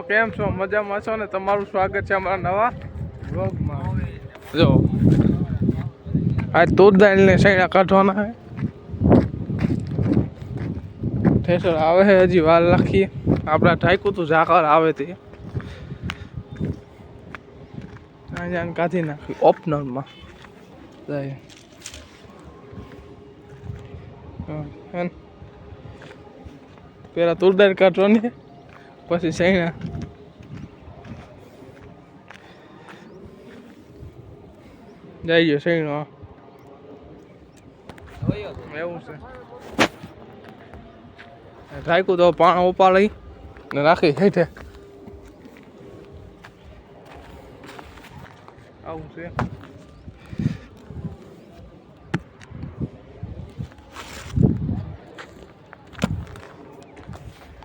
મિત્રો કેમ છો? મજામાં છો ને? તમારું સ્વાગત છે અમારા નવા વ્લોગમાં. જો. આ તુરદાળ ને સૈડા કાઢવાના છે. ઠેસર આવે છે હજી વાર લખીએ આપણા ઠાકુ તો ઝાકર આવે તે. અહીંયા કાઢી નાખી ઓપનરમાં. જાય. હા, હે પેલા તુરદાર કાઢવાની. પછી સૈણા જઈ ગયો સૈણો. એવું છે રાખ્યું તો પાણ ઉપાડી ને રાખી હેઠે આવું છે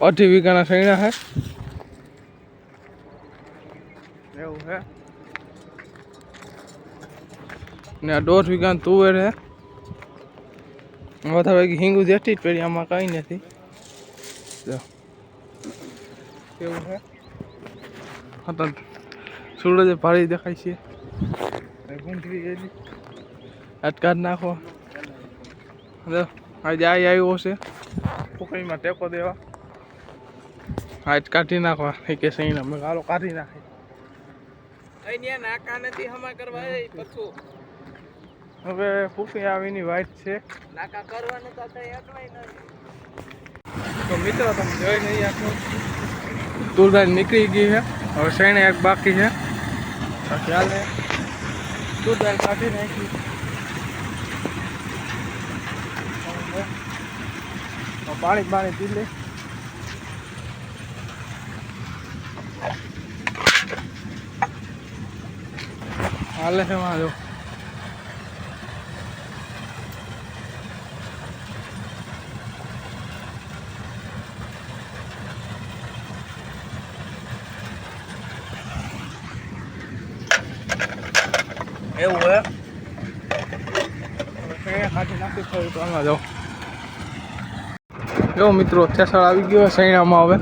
અઢી વીઘાના સૈણા હે? એવું હે? ને આ દોઢ વીઘા તુવેર હે. વધારે હિંગુ જેટલી જ પડી આમાં કાંઈ નથી. એવું કેવું હે? હા તો સૂરજ ભારી દેખાય છે. ગુંઠવી ગયેલી? અટકાટ નાખો. જો. આજે આ આવ્યો છે પોખરીમાં ટેકો દેવા આજ કાઢી નાખવા એ કે સહી ના મેં હાલો કાઢી નાખે અહીંયા નાકા નથી હમા કરવા એ પછું હવે ફૂફી આવીની વાઈટ છે નાકા કરવાનું તો કઈ એકલાય નથી તો મિત્રો તમે જોઈ નહીં આખું તુરદાર નીકળી ગઈ છે હવે શેણે એક બાકી છે તો ખ્યાલ હે તુરદાર કાઢી નાખી પાણી પાણી પી લે હાલે છે માં જો એવું હે શેણે કાઢી નાખી થોડી તો આમાં જાઓ જો મિત્રો ઠેસર આવી ગયો સૈણામાં હવે.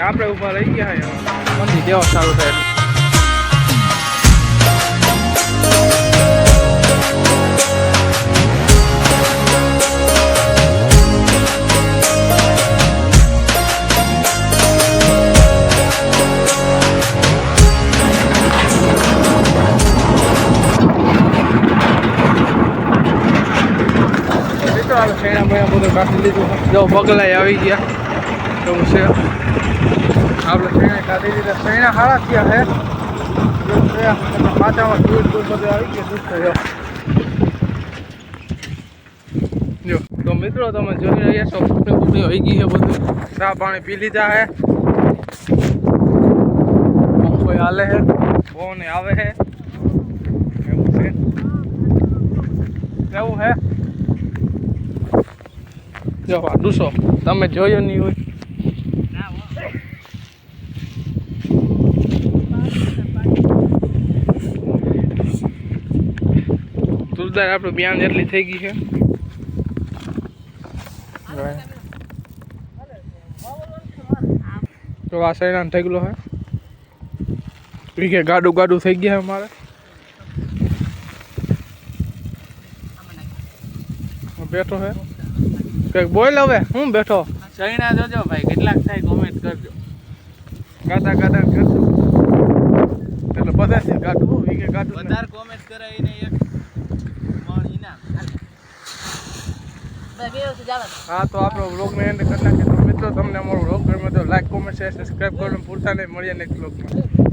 આપણે ઊભા રહી ગયા છે મંદી જેવા સારું થાય. જો બગલાય આવી ગયા. એવું છે. આપણે શેણા કાઢી લીધા. શેણા હારા થયા થયા પાછામાં દૂધ દૂધ બધું આવી ગયા. દૂધ થયો જો. તો મિત્રો તમે જોઈ રહ્યા છો, ફૂટે ફૂટે આવી ગઈ છે બધું. ચા પાણી પી લીધા હે. કોઈ હાલે છે ફોન આવે હે. એવું છે. એવું હે. જો આ ડૂસો તમે જોયો નહીં હોય તુલદાર આપણે બિયાન જેટલી થઈ ગઈ છે તો આ સૈનાન થઈ ગયેલો હે વીકે ગાડું ગાડું થઈ ગયા અમારે બેઠો હે કંઈક બોલ હવે હું બેઠો. સૈણા જોજો ભાઈ કેટલાક થાય કોમેન્ટ કરજો. ગાતા ગાતા કરશું એટલે બધાથી ગાડું વીકે ને. વધારે કોમેન્ટ કરે એને એક. મણ ઇનામ હા તો આપણો વ્લોગને એન્ડ કરી નાખીએ. તો મિત્રો તમને અમારો વ્લોગ ગમે તો લાઈક કોમેન્ટ શેર સબસ્ક્રાઈબ કરો. ભૂલતા નહીં મળીએ નેક્સ્ટ બ્લોગમાં